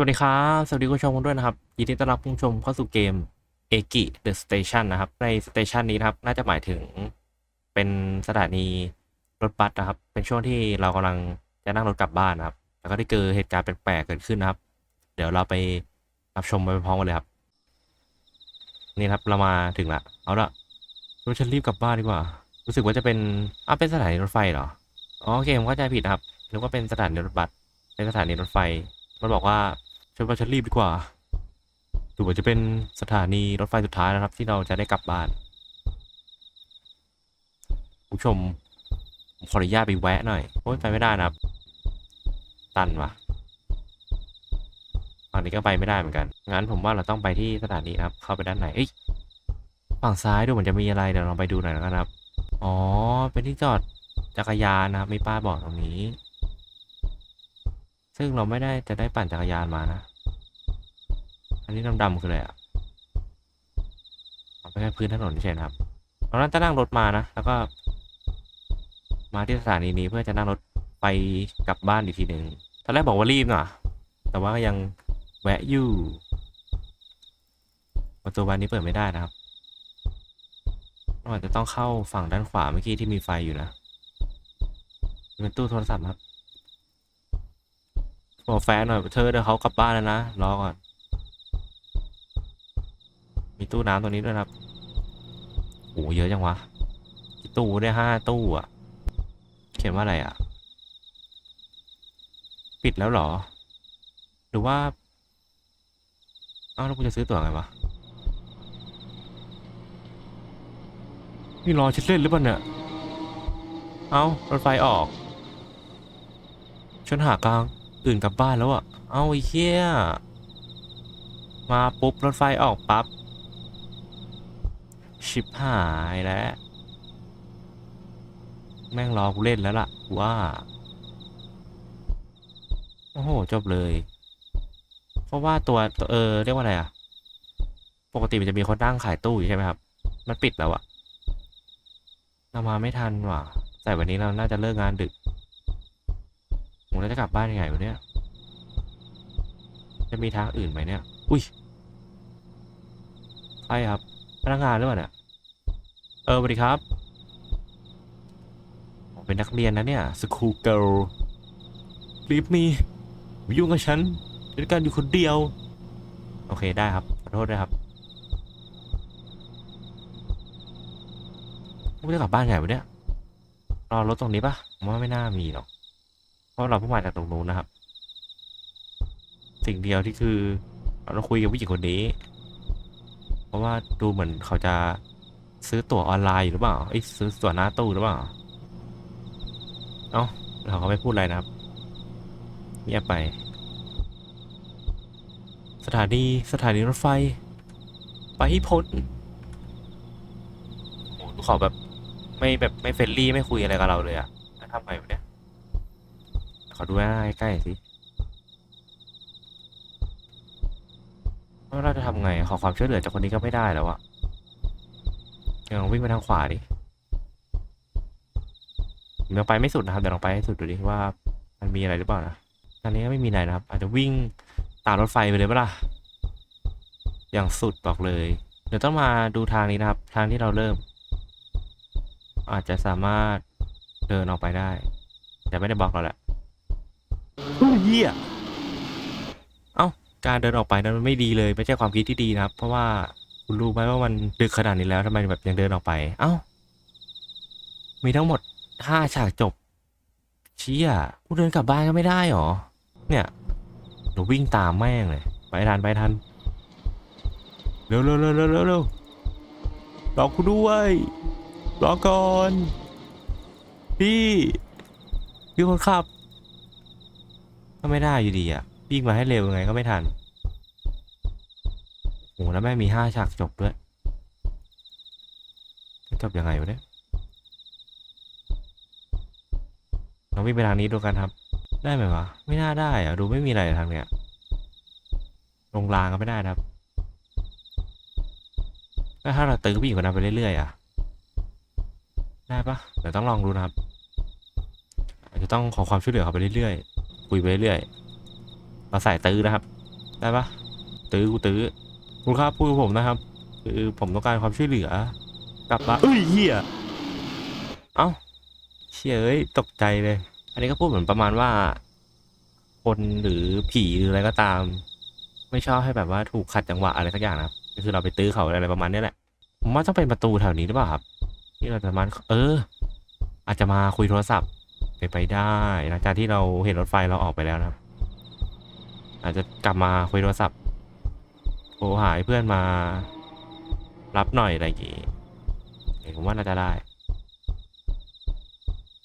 วัสดีครับ สวัสดีคุณผู้ชมด้วยนะครับ ยินดีต้อนรับคุณผู้ชมเข้าสู่เกม a g i The Station นะครับ ในสเตชันนี้นะครับ น่าจะหมายถึงเป็นสถานีรถบัสนะครับ เป็นช่วงที่เรากำลังจะนั่งรถกลับบ้านนะครับ แล้วก็ได้เกิดเหตุการณ์แปลกๆเกิดขึ้นนะครับ เดี๋ยวเราไปรับชมไปพร้อมกันเลยครับ นี่ครับเรามาถึงละ เอาละรู้ฉันรีบกลับบ้านดีกว่า รู้สึกว่าจะเป็นอ้าวเป็นสถานีรถไฟเหรอ อ๋อโอเคผมเข้าใจผิดนะครับนึกว่าเป็นสถานีรถบัส เป็นสถานีรถไฟ มันบอกว่า ฉันว่าฉันรีบดีกว่าดูเหมือนจะเป็นสถานีรถไฟสุดท้ายนะครับ ที่เราจะได้กลับบ้านผู้ชมผมขออนุญาตไปแวะหน่อยโอ้ยไปไม่ได้นะครับ ตันว่ะฝั่งนี้ก็ไปไม่ได้เหมือนกัน งั้นผมว่าเราต้องไปที่สถานีนะครับ เข้าไปด้านไหนเอ้ยฝั่งซ้ายดูเหมือนจะมีอะไรเดี๋ยวลองไปดูหน่อยแล้วกันะครับ อ๋อ เป็นที่จอดจักรยานนะครับ มีป้าบอกตรงนี้ ซึ่งเราไม่ได้จะได้ปั่นจักรยานมานะ อันนี้ดำๆคืออะไรอะเอาไปแค่พื้นถนนเฉยๆครับเราน่าจะนั่งรถมานะ แล้วก็ มาที่สถานีนี้เพื่อจะนั่งรถไปกลับบ้านอีกทีหนึ่งตอนแรกบอกว่ารีบหน่ะแต่ว่ายังแวะอยู่ประตูบานนี้เปิดไม่ได้นะครับเราอาจจะต้องเข้าฝั่งด้านขวาเมื่อกี้ที่มีไฟอยู่นะเป็นตู้โทรศัพท์ครับ บอกแฟนหน่อยเธอเดี๋ยวเขากลับบ้านแล้วนะรอก่อน มีตู้น้ำตรงนี้ด้วยนะครับโอ้เยอะจังวะกี่ตู้ได้ห้าตู้อะ เขียนว่าอะไรอะ ปิดแล้วหรอ หรือว่าเอ้าแล้วกูจะซื้อตั๋วไงวะนี่รอฉันเล่นหรือเปล่าเนี่ย เอ้ารถไฟออกฉันหากลาง ตื่นกลับบ้านแล้วอะเอาไอ้เหี้ยมาปุ๊บรถไฟออกปั๊บชิบหายแล้ว แม่งรอกูเล่นแล้วล่ะว่า โอ้โห จบเลย เพราะว่าตัวตัวเออเรียกว่าอะไรอะปกติมันจะมีคนนั่งขายตู้อยู่ใช่ไหมครับ มันปิดแล้วอะเรามาไม่ทันว่ะ แต่วันนี้เราน่าจะเลิกงานดึก แล้วจะกลับบ้านยังไงวะเนี่ย จะมีทางอื่นไหมเนี่ย อุ้ยใครครับ พนักงานหรือเปล่าเนี่ย เออสวัสดีครับ เป็นนักเรียนนะเนี่ย สคูลเกิลรีบมียุ่งกับฉันฉันการอยู่คนเดียว โอเคได้ครับ ขอโทษด้วยครับผมจะกลับบ้านไงวะเนี่ย รอรถตรงนี้ปะผมว่าไม่น่ามีหรอก ราะเราเพิ่งมาจากตรงนู้นนะครับ สิ่งเดียวที่คือ เราต้องคุยกับผู้หญิงคนนี้ เพราะว่าดูเหมือนเขาจะซื้อตั๋วออนไลน์อยู่หรือเปล่าไอ้ซื้อตั๋วหน้าตู้หรือเปล่า เอ้าเราก็ไม่พูดอะไรนะครับเงียบไป สถานีสถานีรถไฟ ไปให้พ้นโอ้โหเขาแบบ ไม่แบบไม่เฟรนลี่ไม่คุยอะไรกับเราเลยอะทำไงวะเนี่ย ขอดูหน้าใกล้ๆสิเราจะทำไง ขอความช่วยเหลือจากคนนี้ก็ไม่ได้แล้วอะยังวิ่งไปทางขวาดิผมยังไปไม่สุดนะครับเดี๋ยวลองไปให้สุดดูดิว่ามันมีอะไรหรือเปล่านะตอนนี้ก็ไม่มีอะไรนะครับ อาจจะวิ่งตามรถไฟไปเลยปะล่ะ อย่างสุดบอกเลย เดี๋ยวต้องมาดูทางนี้นะครับ ทางที่เราเริ่ม อาจจะสามารถเดินออกไปได้ แต่ไม่ได้บล็อกเราแหละ เหี้ยเอ้าการเดินออกไปนั้นมันไม่ดีเลยไม่ใช่ความคิดที่ดีนะครับ เพราะว่าคุณรู้ไหมว่ามันดึกขนาดนี้แล้วทำไมแบบยังเดินออกไป เอ้า มีทั้งหมดห้าฉากจบ เชี่ยกูเดินกลับบ้านก็ไม่ได้หรอ เนี่ยเดี๋ยววิ่งตามแม่งเลย ไปทันไปทันเร็วเร็วเร็วเร็วเร็วเร็วรอกูด้วยรอก่อนพี่พี่คนขับ ก็ไม่ได้อยู่ดีอะวิ่งมาให้เร็วยังไงก็ไม่ทันโอ้แล้วแม่มีห้าฉากจบด้วยจะจบยังไงวะเนี่ยเราวิ่งไปทางนี้ดูกันครับ ได้ไหมวะไม่น่าได้อะดูไม่มีอะไรทางเนี้ยลงรางก็ไม่ได้นะครับแล้วถ้าเราตื้อผู้หญิงคนนั้นไปเรื่อยๆอะได้ปะเดี๋ยวต้องลองดูนะครับอาจจะต้องขอความช่วยเหลือเขาไปเรื่อยๆ คุยไปเรื่อยๆเราใส่ตื้อนะครับ ได้ปะตื้อกูตื้อคุณครับพูดกับผมนะครับ คือผมต้องการความช่วยเหลือ กลับมาเอ้ยเหี้ยเอ้าเชี่ยเอ้ยตกใจเลย อันนี้ก็พูดเหมือนประมาณว่า คนหรือผีหรืออะไรก็ตาม ไม่ชอบให้แบบว่าถูกขัดจังหวะอะไรสักอย่างนะครับก็คือเราไปตื้อเขาอะไรประมาณนี้แหละผมว่าต้องเป็นประตูแถวนี้หรือเปล่าครับที่เราจะมาเออ อาจจะมาคุยโทรศัพท์ ไปไปได้หลังจากที่เราเห็นรถไฟเราออกไปแล้วนะครับ อาจจะกลับมาคุยโทรศัพท์โทรหาเพื่อนมา รับหน่อยอะไรอย่างงี้ผมว่าน่าจะได้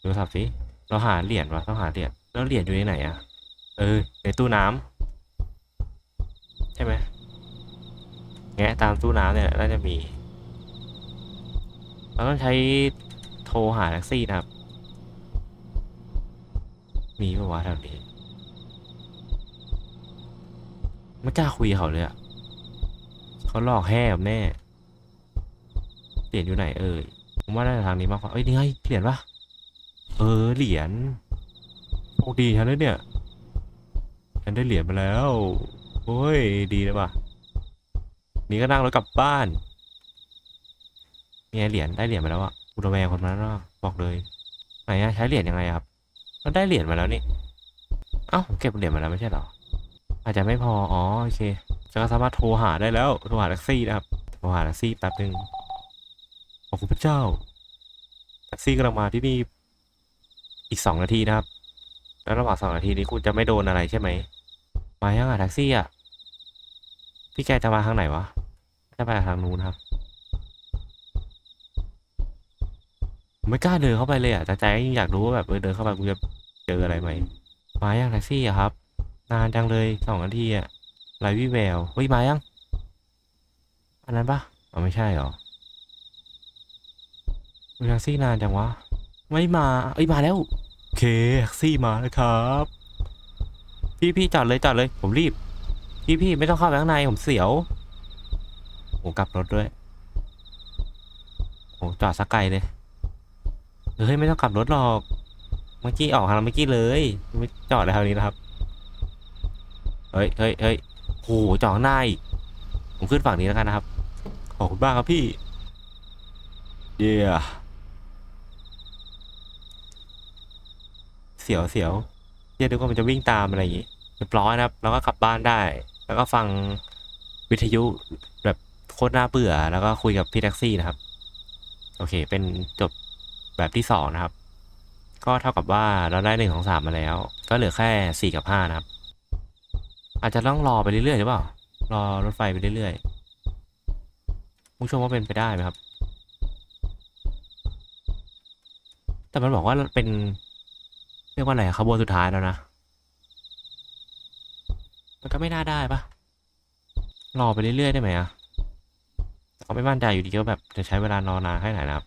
โทรศัพท์สิเราหาเหรียญวะต้องหาเหรียญแล้วเหรียญอยู่ในไหนอะเออ ในตู้น้ำใช่ไหมแงะตามตู้น้ำเนี่ยน่าจะมี เราต้องใช้โทรหาแท็กซี่นะครับ มีปะวะแถวนี้ไม่กล้าคุยเขาเลยอะเขาหลอกแห่ผมแน่เหรียญอยู่ไหนเอ่ยผมว่าน่าจะทางนี้มากกว่าเอ้ยนี่ไงเหรียญปะเออเหรียญโชคดีฉันเลยเนี่ยฉันได้เหรียญมาแล้วโอ้ยดีเลยปะนี่ก็นั่งรถกลับบ้านเนี่ยเหรียญได้เหรียญมาแล้วอะอุระแวงคนนั้นว่าบอกเลยไหนอะใช้เหรียญยังไงครับ เราได้เหรียญมาแล้วนี่ เอ้าผมเก็บเหรียญมาแล้วไม่ใช่หรอ อาจจะไม่พอ อ๋อโอเคฉันก็สามารถโทรหาได้แล้ว โทรหาแท็กซี่นะครับ โทรหาแท็กซี่แป๊บหนึ่งขอบคุณพระเจ้า แท็กซี่กำลังมาที่นี่อีกสองนาทีนะครับ แล้วระหว่างสองนาทีนี้คุณจะไม่โดนอะไรใช่ไหม มายังอะแท็กซี่อะ พี่แกจะมาทางไหนวะ จะไปทางนู้นครับไม่กล้าเดินเข้าไปเลยอะแต่ใจยังอยากรู้ว่าแบบเออเดินเข้าไปกูจะ เจออะไรไหมมายังแท็กซี่อะครับ นานจังเลยสองนาทีอะไรวิแววเฮ้ยมายัง อันนั้นปะอ๋อไม่ใช่หรอเฮ้ยแท็กซี่นานจังวะ ไม่มาเอ้ยมาแล้วโอเคแท็กซี่มาแล้วครับ พี่พี่จอดเลยจอดเลย ผมรีบ พี่พี่ไม่ต้องเข้าไปข้างในผมเสียวโอ้กลับรถด้วยโอ้จอดสักไกลเลยเฮ้ยไม่ต้องกลับรถหรอก เมื่อกี้ออกทางเมื่อกี้เลยไม่จอดอะไรแถวนี้นะครับ เฮ้ยเฮ้ยเฮ้ยโหจอดงหน้าอีกผมขึ้นฝั่งนี้แล้วกันนะครับ ขอบคุณมากครับพี่ เย้เสียวเสียวเรียกดูว่ามันจะวิ่งตามอะไรอย่างงี้เรียบร้อยนะครับ แล้วก็กลับบ้านได้ แล้วก็ฟังวิทยุแบบโคตรน่าเบื่อ แล้วก็คุยกับพี่แท็กซี่นะครับ โอเค เป็นจบแบบที่สองนะครับ ก็เท่ากับว่าเราได้หนึ่งของสามมาแล้ว ก็เหลือแค่สี่กับห้านะครับ อาจจะต้องรอไปเรื่อยๆหรือเปล่า รอรถไฟไปเรื่อยๆผู้ชมว่าเป็นไปได้ไหมครับ แต่มันบอกว่าเป็น เรียกว่าอะไรขบวนสุดท้ายแล้วนะ มันก็ไม่น่าได้ปะรอไปเรื่อยๆได้ไหมอะแต่ก็ไม่มั่นใจอยู่ดีว่าแบบจะใช้เวลารอนานแค่ไหนนะครับ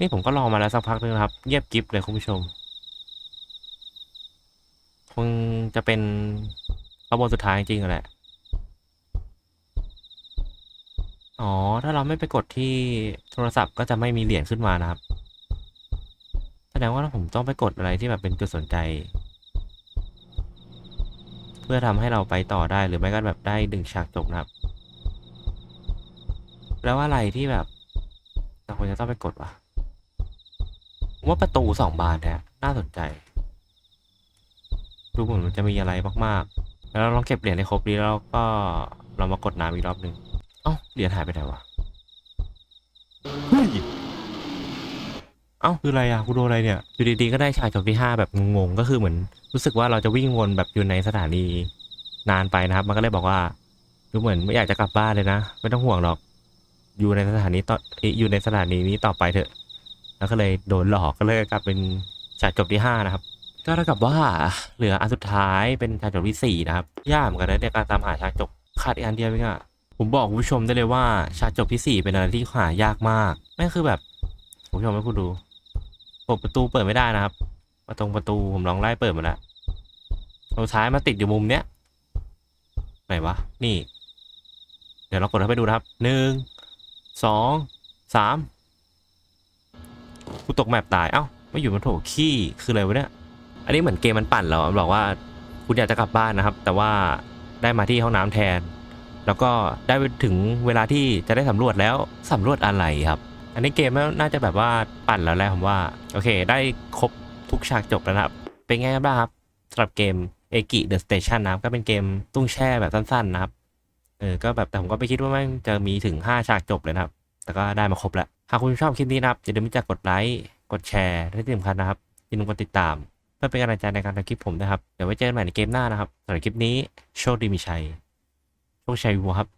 นี่ผมก็รอมาแล้วสักพักนึงนะครับ เงียบกริบเลยคุณผู้ชม คงจะเป็นขบวนสุดท้ายจริงๆแหละ อ๋อ ถ้าเราไม่ไปกดที่โทรศัพท์ก็จะไม่มีเหรียญขึ้นมานะครับ แสดงว่าผมต้องไปกดอะไรที่แบบเป็นจุดสนใจ เพื่อทำให้เราไปต่อได้หรือไม่ก็แบบได้ดึงฉากจบนะครับ แล้วอะไรที่แบบเราควรจะต้องไปกดวะ ผมว่าประตูสองบานเนี่ยน่าสนใจ ดูเหมือนมันจะมีอะไรมากๆ แล้วเราลองเก็บเหรียญให้ครบดีแล้วก็เรามากดน้ำอีกรอบหนึ่งเอ้าเหรียญหายไปไหนวะเฮ้ยเอ้าคืออะไรอะกูโดนอะไรเนี่ยอยู่ดีๆก็ได้ฉากจบที่ห้าแบบงงๆก็คือเหมือนรู้สึกว่าเราจะวิ่งวนแบบอยู่ในสถานีนานไปนะครับ มันก็เลยบอกว่าดูเหมือนไม่อยากจะกลับบ้านเลยนะ ไม่ต้องห่วงหรอก อยู่ในสถานีต่ออยู่ในสถานีนี้ต่อไปเถอะ แล้วก็เลยโดนหลอกก็เลยกลายเป็นฉากจบที่ห้านะครับ ก็เท่ากับว่าเหลืออันสุดท้ายเป็นฉากจบที่สี่นะครับ ยากเหมือนกันนะในการตามหาฉากจบขาดอีกอันเดียวเองอะผมบอกคุณผู้ชมได้เลยว่าฉากจบที่สี่เป็นอะไรที่หายากมากแม่งคือแบบคุณผู้ชมให้คุณดูผมประตูเปิดไม่ได้นะครับ ประตูประตูผมลองไล่เปิดมาแล้วสุดท้ายมาติดอยู่มุมเนี้ยไหนวะ นี่ เดี๋ยวเรากดเข้าไปดูนะครับหนึ่งสองสาม กูตกแมปตาย เอ้า ไม่อยู่บนโถขี้ คืออะไรวะเนี่ย อันนี้เหมือนเกมมันปั่นเราบอกว่า คุณอยากจะกลับบ้านนะครับ แต่ว่าได้มาที่ห้องน้ำแทน แล้วก็ได้ไปถึงเวลาที่จะได้สำรวจแล้วสำรวจอะไรครับ อันนี้เกมน่าจะแบบว่าปั่นแล้วแหละผมว่า โอเค ได้ครบทุกฉากจบแล้วครับ เป็นไงบ้างครับสำหรับเกมเอกิเดอะสเตชันนะครับ ก็เป็นเกมตุ้งแช่แบบสั้นๆนะครับ เออ ก็แบบแต่ผมก็ไม่คิดว่ามันจะมีถึง 5 ฉากจบเลยนะครับ แต่ก็ได้มาครบแล้ว หากคุณชอบคลิปนี้นะครับอย่าลืมที่จะกดไลค์กดแชร์และที่สำคัญนะครับอย่าลืมกดติดตาม เพื่อเป็นกำลังใจในการทำคลิปผมนะครับ เดี๋ยวไว้เจอกันใหม่ในเกมหน้านะครับสำหรับคลิปนี้โชคดีมีชัยโชคชัยวัวครับ